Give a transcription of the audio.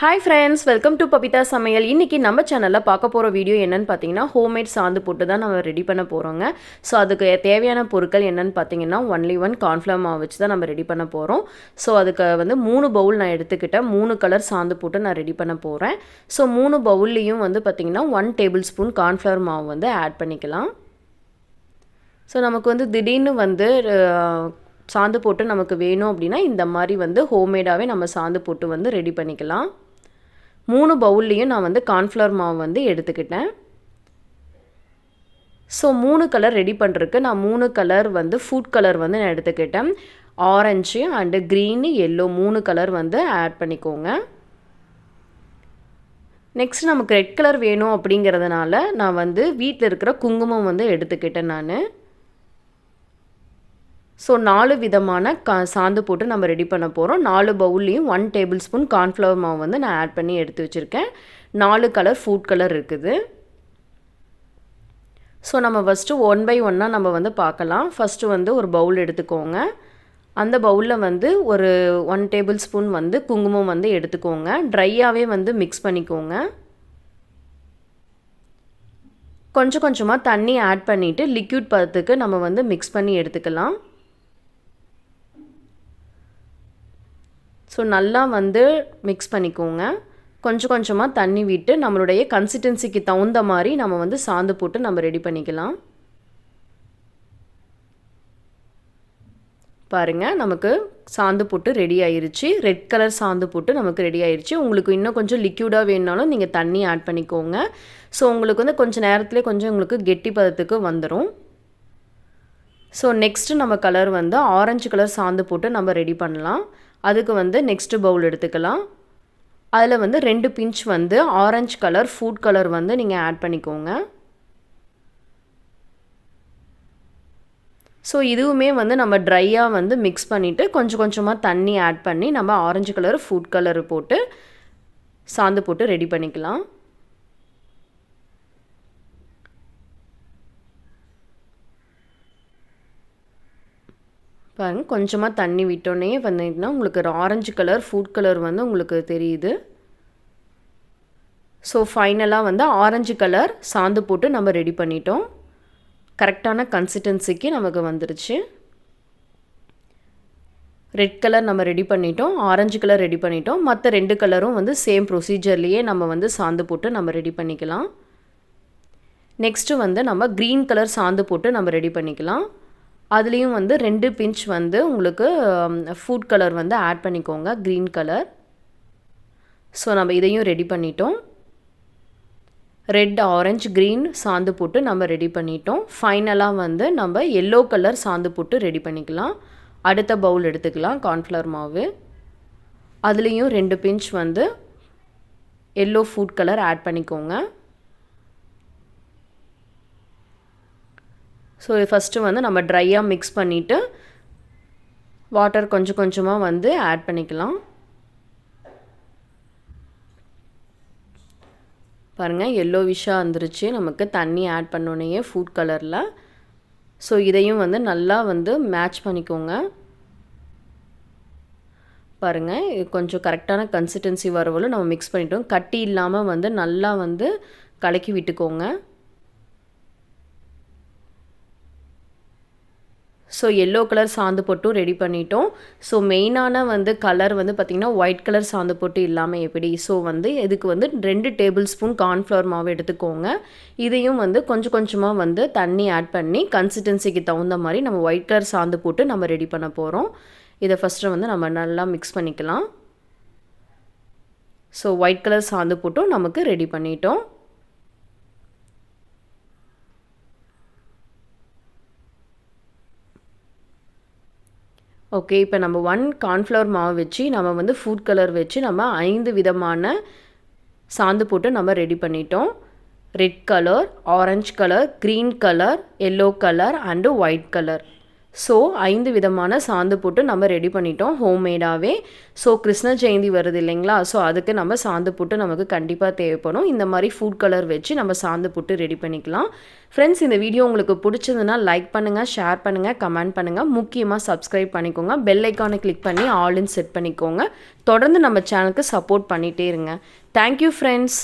Hi friends welcome to Babitha Samayal இன்றைக்கி நம்ம சேனலில் பார்க்க போகிற வீடியோ என்னென்னு பார்த்தீங்கன்னா ஹோம்மேட் சாந்து போட்டு தான் நம்ம ரெடி பண்ண போகிறோங்க ஸோ அதுக்கு தேவையான பொருட்கள் என்னென்னு பார்த்தீங்கன்னா ஒன்லி ஒன் கார்ன்ஃப்ளவர் மாவு வச்சு தான் நம்ம ரெடி பண்ண போகிறோம் ஸோ அதுக்கு வந்து மூணு பவுல் நான் எடுத்துக்கிட்டேன் மூணு கலர் சாந்து போட்டு நான் ரெடி பண்ண போகிறேன் ஸோ மூணு பவுல்லையும் வந்து பார்த்திங்கன்னா ஒன் டேபிள் ஸ்பூன் கார்ன்ஃப்ளவர் மாவு வந்து ஆட் பண்ணிக்கலாம். ஸோ நமக்கு வந்து திடீர்னு வந்து சாந்து போட்டு நமக்கு வேணும் அப்படின்னா இந்த மாதிரி வந்து ஹோம்மேடாகவே நம்ம சாந்து போட்டு வந்து ரெடி பண்ணிக்கலாம். மூணு பவுல்லையும் நான் வந்து கார்ன்ஃப்ளவர் மாவு வந்து எடுத்துக்கிட்டேன். ஸோ மூணு கலர் ரெடி பண்ணுறதுக்கு நான் மூணு கலர் வந்து ஃபுட் கலர் வந்து நான் எடுத்துக்கிட்டேன். ஆரஞ்சு அண்டு க்ரீனு எல்லோ மூணு கலர் வந்து ஆட் பண்ணிக்கோங்க. நெக்ஸ்ட் நமக்கு ரெட் கலர் வேணும் அப்படிங்கிறதுனால நான் வந்து வீட்டில் இருக்கிற குங்குமம் வந்து எடுத்துக்கிட்டேன் நான். ஸோ நாலு விதமான கா சாந்து போட்டு நம்ம ரெடி பண்ண போகிறோம் நாலு பவுல்லையும் ஒன் டேபிள் ஸ்பூன் கார்ன்ஃப்ளவர் மாவு வந்து நான் ஆட் பண்ணி எடுத்து வச்சுருக்கேன். நாலு கலர் ஃபுட் கலர் இருக்குது. ஸோ நம்ம ஃபஸ்ட்டு ஒன் பை ஒன்னாக நம்ம வந்து பார்க்கலாம். ஃபஸ்ட்டு வந்து ஒரு பவுல் எடுத்துக்கோங்க. அந்த பவுலில் வந்து ஒரு ஒன் டேபிள் ஸ்பூன் வந்து குங்குமம் வந்து எடுத்துக்கோங்க. ட்ரையாகவே வந்து மிக்ஸ் பண்ணிக்கோங்க. கொஞ்சம் கொஞ்சமாக தண்ணி ஆட் பண்ணிவிட்டு லிக்யூட் பதத்துக்கு நம்ம வந்து மிக்ஸ் பண்ணி எடுத்துக்கலாம். ஸோ நல்லா வந்து மிக்ஸ் பண்ணிக்கோங்க. கொஞ்சம் கொஞ்சமாக தண்ணி விட்டு நம்மளுடைய கன்சிஸ்டன்சிக்கு தகுந்த மாதிரி நம்ம வந்து சாந்து போட்டு நம்ம ரெடி பண்ணிக்கலாம். பாருங்கள் நமக்கு சாந்து போட்டு ரெடி ஆயிருச்சு. ரெட் கலர் சாந்து போட்டு நமக்கு ரெடி ஆயிருச்சு. உங்களுக்கு இன்னும் கொஞ்சம் லிக்யூடாக வேணுனாலும் நீங்கள் தண்ணி ஆட் பண்ணிக்கோங்க. ஸோ உங்களுக்கு வந்து கொஞ்சம் நேரத்துலேயே கொஞ்சம் உங்களுக்கு கெட்டி பதத்துக்கு வந்துடும் ஸோ நெக்ஸ்ட்டு நம்ம கலர் வந்து ஆரஞ்சு கலர் சாந்து போட்டு நம்ம ரெடி பண்ணலாம். அதுக்கு வந்து நெக்ஸ்ட்டு பவுல் எடுத்துக்கலாம். அதில் வந்து ரெண்டு பிஞ்ச் வந்து ஆரஞ்சு கலர் ஃபுட் கலர் வந்து நீங்கள் ஆட் பண்ணிக்கோங்க. ஸோ இதுவுமே வந்து நம்ம ட்ரையாக வந்து மிக்ஸ் பண்ணிவிட்டு கொஞ்சம் கொஞ்சமாக தண்ணி ஆட் பண்ணி நம்ம ஆரஞ்சு கலர் ஃபுட் கலர் போட்டு சாந்து போட்டு ரெடி பண்ணிக்கலாம். பாருங்க கொஞ்சமாக தண்ணி விட்டோன்னே வந்தீங்கன்னா உங்களுக்கு ஆரஞ்சு கலர் ஃபுட் கலர் வந்து உங்களுக்கு தெரியுது. ஸோ ஃபைனலாக வந்து ஆரஞ்சு கலர் சாந்து போட்டு நம்ம ரெடி பண்ணிட்டோம். கரெக்டான கன்சிஸ்டன்சிக்கு நமக்கு வந்துருச்சு. ரெட் கலர் நம்ம ரெடி பண்ணிட்டோம் ஆரஞ்சு கலர் ரெடி பண்ணிட்டோம். மற்ற ரெண்டு கலரும் வந்து சேம் ப்ரொசீஜர்லேயே நம்ம வந்து சாந்து போட்டு நம்ம ரெடி பண்ணிக்கலாம். நெக்ஸ்ட்டு வந்து நம்ம க்ரீன் கலர் சாந்து போட்டு நம்ம ரெடி பண்ணிக்கலாம். அதுலேயும் வந்து ரெண்டு பிஞ்ச் வந்து உங்களுக்கு ஃபுட் கலர் வந்து ஆட் பண்ணிக்கோங்க க்ரீன் கலர் ஸோ நம்ம இதையும் ரெடி பண்ணிட்டோம். ரெட் ஆரஞ்சு க்ரீன் சாந்து போட்டு நம்ம ரெடி பண்ணிட்டோம். ஃபைனலாக வந்து நம்ம எல்லோ கலர் சாந்து போட்டு ரெடி பண்ணிக்கலாம். அடுத்த பவுல் எடுத்துக்கலாம் கார்ன்ஃப்ளவர் மாவு. அதுலேயும் ரெண்டு பிஞ்ச் வந்து எல்லோ ஃபுட் கலர் ஆட் பண்ணிக்கோங்க. ஸோ ஃபஸ்ட்டு வந்து நம்ம ட்ரையாக மிக்ஸ் பண்ணிவிட்டு வாட்டர் கொஞ்சம் கொஞ்சமாக வந்து ஆட் பண்ணிக்கலாம். பாருங்கள் எல்லோ விஷாக வந்துருச்சு. நமக்கு தண்ணி ஆட் பண்ணோன்னே ஃபுட் கலரில் ஸோ இதையும் வந்து நல்லா வந்து மேட்ச் பண்ணிக்கோங்க. பாருங்கள் கொஞ்சம் கரெக்டான கன்சிஸ்டன்சி வரவளும் நம்ம மிக்ஸ் பண்ணிட்டோம். கட்டி இல்லாமல் வந்து நல்லா வந்து கலக்கி விட்டுக்கோங்க. ஸோ எல்லோ கலர் சாந்து போட்டும் ரெடி பண்ணிட்டோம். ஸோ மெயினான வந்து கலர் வந்து பார்த்திங்கன்னா ஒயிட் கலர் சாந்து போட்டு இல்லாமல் எப்படி? ஸோ வந்து இதுக்கு வந்து ரெண்டு டேபிள் ஸ்பூன் கார்ன்ஃப்ளவர் மாவு எடுத்துக்கோங்க. இதையும் வந்து கொஞ்சம் கொஞ்சமாக வந்து தண்ணி ஆட் பண்ணி கன்சிஸ்டன்சிக்கு தகுந்த மாதிரி நம்ம ஒயிட் கலர் சாந்து போட்டு நம்ம ரெடி பண்ண போகிறோம் இதை ஃபஸ்ட்டு வந்து நம்ம நல்லா மிக்ஸ் பண்ணிக்கலாம். ஸோ ஒயிட் கலர் சாந்து போட்டும் நமக்கு ரெடி பண்ணிட்டோம். ஓகே இப்போ நம்ம ஒன் கார்ன்ஃப்ளவர் மாவு வச்சு நம்ம வந்து ஃபுட் கலர் வச்சு நம்ம ஐந்து விதமான சாந்து போட்டு நம்ம ரெடி பண்ணிட்டோம். Red colour orange colour green colour yellow colour and white colour so ஐந்து விதமான சாந்து போட்டு நம்ம ரெடி பண்ணிட்டோம் ஹோம்மேடாகவே ஸோ கிருஷ்ண ஜெயந்தி வருது இல்லைங்களா? ஸோ அதுக்கு நம்ம சாந்து போட்டு நமக்கு கண்டிப்பாக தேவைப்படும். இந்த மாதிரி ஃபுட் கலர் வச்சு நம்ம சாந்து போட்டு ரெடி பண்ணிக்கலாம். ஃப்ரெண்ட்ஸ் இந்த வீடியோ உங்களுக்கு பிடிச்சதுன்னா லைக் பண்ணுங்கள் ஷேர் பண்ணுங்கள் கமெண்ட் பண்ணுங்கள் முக்கியமாக சப்ஸ்கிரைப் பண்ணிக்கோங்க. பெல் ஐக்கானை கிளிக் பண்ணி ஆல்னு செட் பண்ணிக்கோங்க. தொடர்ந்து நம்ம சேனலுக்கு சப்போர்ட் பண்ணிகிட்டே இருங்க. Thank you friends